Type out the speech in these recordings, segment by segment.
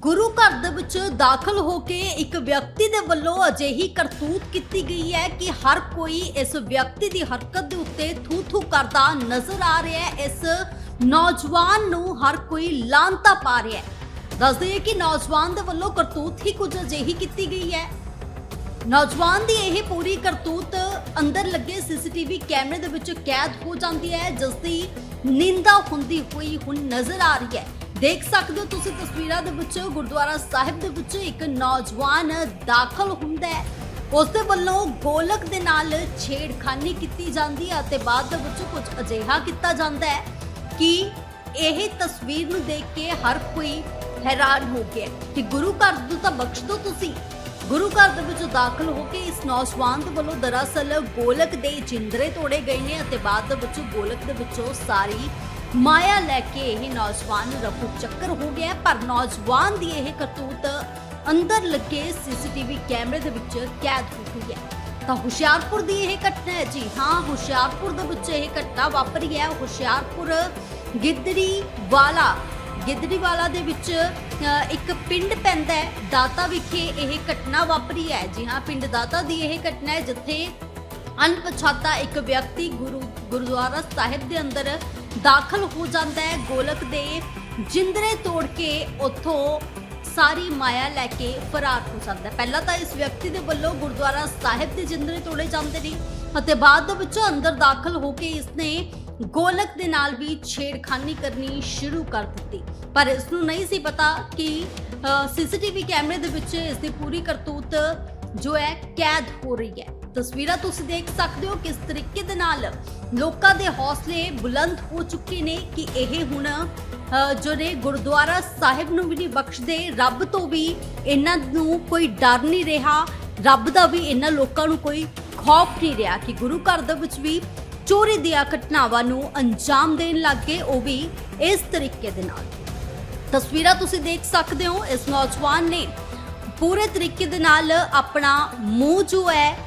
ਗੁਰੂ ਘਰ ਦੇ ਵਿੱਚ ਦਾਖਲ ਹੋ ਕੇ ਇੱਕ ਵਿਅਕਤੀ ਦੇ ਵੱਲੋਂ ਅਜਿਹੀ ਕਰਤੂਤ ਕੀਤੀ ਗਈ ਹੈ ਕਿ ਹਰ ਕੋਈ ਇਸ ਵਿਅਕਤੀ ਦੀ ਹਰਕਤ ਦੇ ਉੱਤੇ ਥੂ ਥੂ ਕਰਦਾ ਨਜ਼ਰ ਆ ਰਿਹਾ ਹੈ। ਇਸ ਨੌਜਵਾਨ ਨੂੰ ਹਰ ਕੋਈ ਲਾਂਤਾ ਪਾ ਰਿਹਾ ਹੈ। ਦੱਸਦੇ ਕਿ ਨੌਜਵਾਨ ਦੇ ਵੱਲੋਂ ਕਰਤੂਤ ਹੀ ਕੁਝ ਅਜਿਹੀ ਕੀਤੀ ਗਈ ਹੈ। ਨੌਜਵਾਨ ਦੀ ਇਹ ਪੂਰੀ ਕਰਤੂਤ ਅੰਦਰ ਲੱਗੇ ਸੀਸੀਟੀਵੀ ਕੈਮਰੇ ਦੇ ਵਿੱਚ ਕੈਦ ਹੋ ਜਾਂਦੀ ਹੈ ਜਿਸ ਦੀ ਨਿੰਦਾ ਹੁੰਦੀ ਹੋਈ ਹੁਣ ਨਜ਼ਰ ਆ ਰਹੀ ਹੈ। ਦੇਖ ਸਕਦੇ ਹੋ ਤੁਸੀਂ ਤਸਵੀਰਾਂ ਦੇ ਵਿੱਚ ਗੁਰਦੁਆਰਾ ਸਾਹਿਬ ਦੇ ਵਿੱਚ ਇੱਕ ਨੌਜਵਾਨ ਦਾਖਲ ਹੁੰਦਾ ਹੈ। ਉਸ ਦੇ ਵੱਲੋਂ ਗੋਲਕ ਦੇ ਨਾਲ ਛੇੜਖਾਨੀ ਕੀਤੀ ਜਾਂਦੀ ਹੈ ਅਤੇ ਬਾਅਦ ਦੇ ਵਿੱਚ ਕੁਝ ਅਜਿਹਾ ਕੀਤਾ ਜਾਂਦਾ ਹੈ ਕਿ ਇਹ ਤਸਵੀਰ ਨੂੰ ਦੇਖ ਕੇ ਹਰ ਕੋਈ ਹੈਰਾਨ ਹੋ ਗਿਆ ਕਿ ਗੁਰੂ ਘਰ ਨੂੰ ਤਾਂ ਬਖਸ਼ ਦਿਓ ਤੁਸੀਂ। ਗੁਰੂ ਘਰ ਦੇ ਵਿੱਚ ਦਾਖਲ ਹੋ ਕੇ ਇਸ ਨੌਜਵਾਨ ਦੇ ਵੱਲੋਂ ਦਰਅਸਲ ਗੋਲਕ ਦੇ ਜਿੰਦਰੇ ਤੋੜੇ ਗਏ ਨੇ ਅਤੇ ਬਾਅਦ ਦੇ ਵਿੱਚ ਗੋਲਕ ਦੇ ਵਿੱਚੋਂ ਸਾਰੀ ਮਾਇਆ ਲੈ ਕੇ ਇਹ ਨੌਜਵਾਨ ਰਫੂ ਚੱਕਰ ਹੋ ਗਿਆ ਪਰ ਨੌਜਵਾਨ ਦੀ ਇਹ ਕਰਤੂਤ ਅੰਦਰ ਲੱਗੇ ਸੀਸੀਟੀਵੀ ਕੈਮਰੇ ਦੇ ਵਿੱਚ ਕੈਦ ਹੋ ਗਈ ਹੈ। ਤਾਂ ਹੁਸ਼ਿਆਰਪੁਰ ਦੀ ਇਹ ਘਟਨਾ ਹੈ ਜੀ। ਹਾਂ, ਹੁਸ਼ਿਆਰਪੁਰ ਦੇ ਵਿੱਚ ਇਹ ਘਟਨਾ ਵਾਪਰੀ ਹੈ। ਹੁਸ਼ਿਆਰਪੁਰ ਗਿੱਦੜੀ ਵਾਲਾ ਗਿੱਦੜੀਵਾਲਾ ਦੇ ਵਿੱਚ ਇੱਕ ਪਿੰਡ ਪੈਂਦਾ ਹੈ। ਦਾਤਾ ਵਿਖੇ ਇਹ ਘਟਨਾ ਵਾਪਰੀ ਹੈ। ਜੀ ਹਾਂ, ਪਿੰਡ ਦਾਤਾ ਦੀ ਇਹ ਘਟਨਾ ਹੈ, ਜਿੱਥੇ ਅਣਪਛਾਤਾ ਇੱਕ ਵਿਅਕਤੀ ਗੁਰੂ ਗੁਰਦੁਆਰਾ ਸਾਹਿਬ ਦੇ ਅੰਦਰ ਦਾਖਲ ਹੋ ਜਾਂਦਾ ਹੈ ਗੋਲਕ ਦੇ ਜਿੰਦਰੇ ਤੋੜ ਕੇ ਉੱਥੋਂ ਸਾਰੀ ਮਾਇਆ ਲੈ ਕੇ ਫਰਾਰ ਹੋ ਜਾਂਦਾ ਪਹਿਲਾਂ ਤਾਂ ਇਸ ਵਿਅਕਤੀ ਦੇ ਵੱਲੋਂ ਗੁਰਦੁਆਰਾ ਸਾਹਿਬ ਦੇ ਜਿੰਦਰੇ ਤੋੜੇ ਜਾਂਦੇ ਨੇ ਅਤੇ ਬਾਅਦ ਦੇ ਵਿੱਚ ਅੰਦਰ ਦਾਖਲ ਹੋ ਕੇ ਇਸਨੇ ਗੋਲਕ ਦੇ ਨਾਲ ਵੀ ਛੇੜਖਾਨੀ ਕਰਨੀ ਸ਼ੁਰੂ ਕਰ ਦਿੱਤੀ। ਪਰ ਇਸ ਨੂੰ ਨਹੀਂ ਸੀ ਪਤਾ ਕਿ ਸੀਸੀਟੀਵੀ ਕੈਮਰੇ ਦੇ ਵਿੱਚ ਇਸ ਦੀ ਪੂਰੀ ਕਰਤੂਤ ਜੋ ਹੈ ਕੈਦ ਹੋ ਰਹੀ ਹੈ। ਤਸਵੀਰਾਂ ਤੁਸੀਂ ਦੇਖ ਸਕਦੇ ਹੋ ਕਿਸ ਤਰੀਕੇ ਦੇ ਨਾਲ ਲੋਕਾਂ ਦੇ ਹੌਸਲੇ ਬੁਲੰਦ ਹੋ ਚੁੱਕੇ ਨੇ ਕਿ ਇਹ ਹੁਣ ਜੋ ਨੇ ਗੁਰਦੁਆਰਾ ਸਾਹਿਬ ਨੂੰ ਵੀ ਨਹੀਂ ਬਖਸ਼ਦੇ, ਰੱਬ ਤੋਂ ਵੀ ਇਹਨਾਂ ਨੂੰ ਕੋਈ ਡਰ ਨਹੀਂ ਰਿਹਾ, ਰੱਬ ਦਾ ਵੀ ਇਹਨਾਂ ਲੋਕਾਂ ਨੂੰ ਕੋਈ ਖੌਫ ਨਹੀਂ ਰਿਹਾ ਕਿ ਗੁਰੂ ਘਰ ਦੇ ਵਿੱਚ ਵੀ ਚੋਰੀ ਦੀਆਂ ਘਟਨਾਵਾਂ ਨੂੰ ਅੰਜਾਮ ਦੇਣ ਲੱਗੇ, ਉਹ ਵੀ ਇਸ ਤਰੀਕੇ ਦੇ ਨਾਲ। ਤਸਵੀਰਾਂ ਤੁਸੀਂ ਦੇਖ ਸਕਦੇ ਹੋ, ਇਸ ਨੌਜਵਾਨ ਨੇ ਪੂਰੇ ਤਰੀਕੇ ਦੇ ਨਾਲ ਆਪਣਾ ਮੂੰਹ ਜੋ ਹੈ,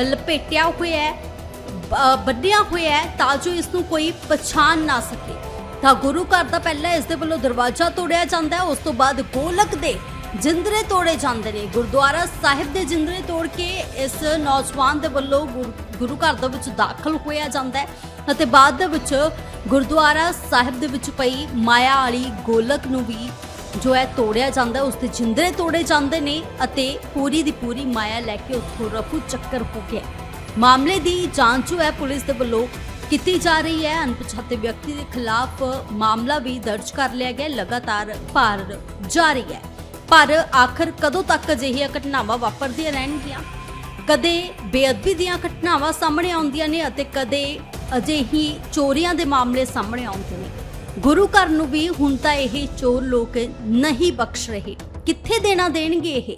ਲਪੇਟਿਆ ਹੋਇਆ ਹੈ, ਬ- ਹੋਇਆ ਹੈ ਤਾਂ ਜੋ ਇਸ ਨੂੰ ਕੋਈ ਪਛਾਣ ਨਾ ਸਕੇ। ਤਾਂ ਗੁਰੂ ਘਰ ਦਾ ਪਹਿਲਾਂ ਇਸ ਦੇ ਵੱਲੋਂ ਦਰਵਾਜ਼ਾ ਤੋੜਿਆ ਜਾਂਦਾ ਹੈ, ਉਸ ਤੋਂ ਬਾਅਦ ਗੋਲਕ ਦੇ ਜਿੰਦਰੇ ਤੋੜੇ ਜਾਂਦੇ ਨੇ। ਗੁਰਦੁਆਰਾ ਸਾਹਿਬ ਦੇ ਜਿੰਦਰੇ ਤੋੜ ਕੇ ਇਸ ਨੌਜਵਾਨ ਦੇ ਵੱਲੋਂ ਗੁਰ- ਗੁਰੂ ਘਰ ਦੇ ਵਿੱਚ ਦਾਖਲ ਹੋਇਆ ਜਾਂਦਾ ਹੈ ਅਤੇ ਬਾਅਦ ਦੇ ਵਿੱਚ ਗੁਰਦੁਆਰਾ ਸਾਹਿਬ ਦੇ ਵਿੱਚ ਪਈ ਮਾਇਆ ਵਾਲੀ ਗੋਲਕ ਨੂੰ ਵੀ ਜੋ ਹੈ ਤੋੜਿਆ ਜਾਂਦਾ ਹੈ, ਉਸ ਦੇ ਜਿੰਦਰੇ ਤੋੜੇ ਜਾਂਦੇ ਨੇ ਅਤੇ ਪੂਰੀ ਦੀ ਪੂਰੀ ਮਾਇਆ ਲੈ ਕੇ ਉੱਥੋਂ ਰਫੂ ਚੱਕਰ ਹੋ ਗਿਆ। ਮਾਮਲੇ ਦੀ ਜਾਂਚ ਜੋ ਹੈ ਪੁਲਿਸ ਦੇ ਵੱਲੋਂ ਕੀਤੀ ਜਾ ਰਹੀ ਹੈ। ਅਣਪਛਾਤੇ ਵਿਅਕਤੀ ਦੇ ਖਿਲਾਫ ਮਾਮਲਾ ਵੀ ਦਰਜ ਕਰ ਲਿਆ ਗਿਆ ਲਗਾਤਾਰ ਭਾਰ ਜਾਰੀ ਹੈ। ਪਰ ਆਖਰ ਕਦੋਂ ਤੱਕ ਅਜਿਹੀਆਂ ਘਟਨਾਵਾਂ ਵਾਪਰਦੀਆਂ ਰਹਿਣਗੀਆਂ? ਕਦੇ ਬੇਅਦਬੀ ਦੀਆਂ ਘਟਨਾਵਾਂ ਸਾਹਮਣੇ ਆਉਂਦੀਆਂ ਨੇ ਅਤੇ ਕਦੇ ਅਜਿਹੀ ਚੋਰੀਆਂ ਦੇ ਮਾਮਲੇ ਸਾਹਮਣੇ ਆਉਂਦੇ ਨੇ। ਗੁਰੂ ਘਰ ਨੂੰ ਵੀ ਹੁਣ ਤਾਂ ਇਹ ਚੋਰ ਲੋਕ ਨਹੀਂ ਬਖਸ਼ ਰਹੇ। ਕਿੱਥੇ ਦੇਣਾ ਦੇਣਗੇ ਇਹ?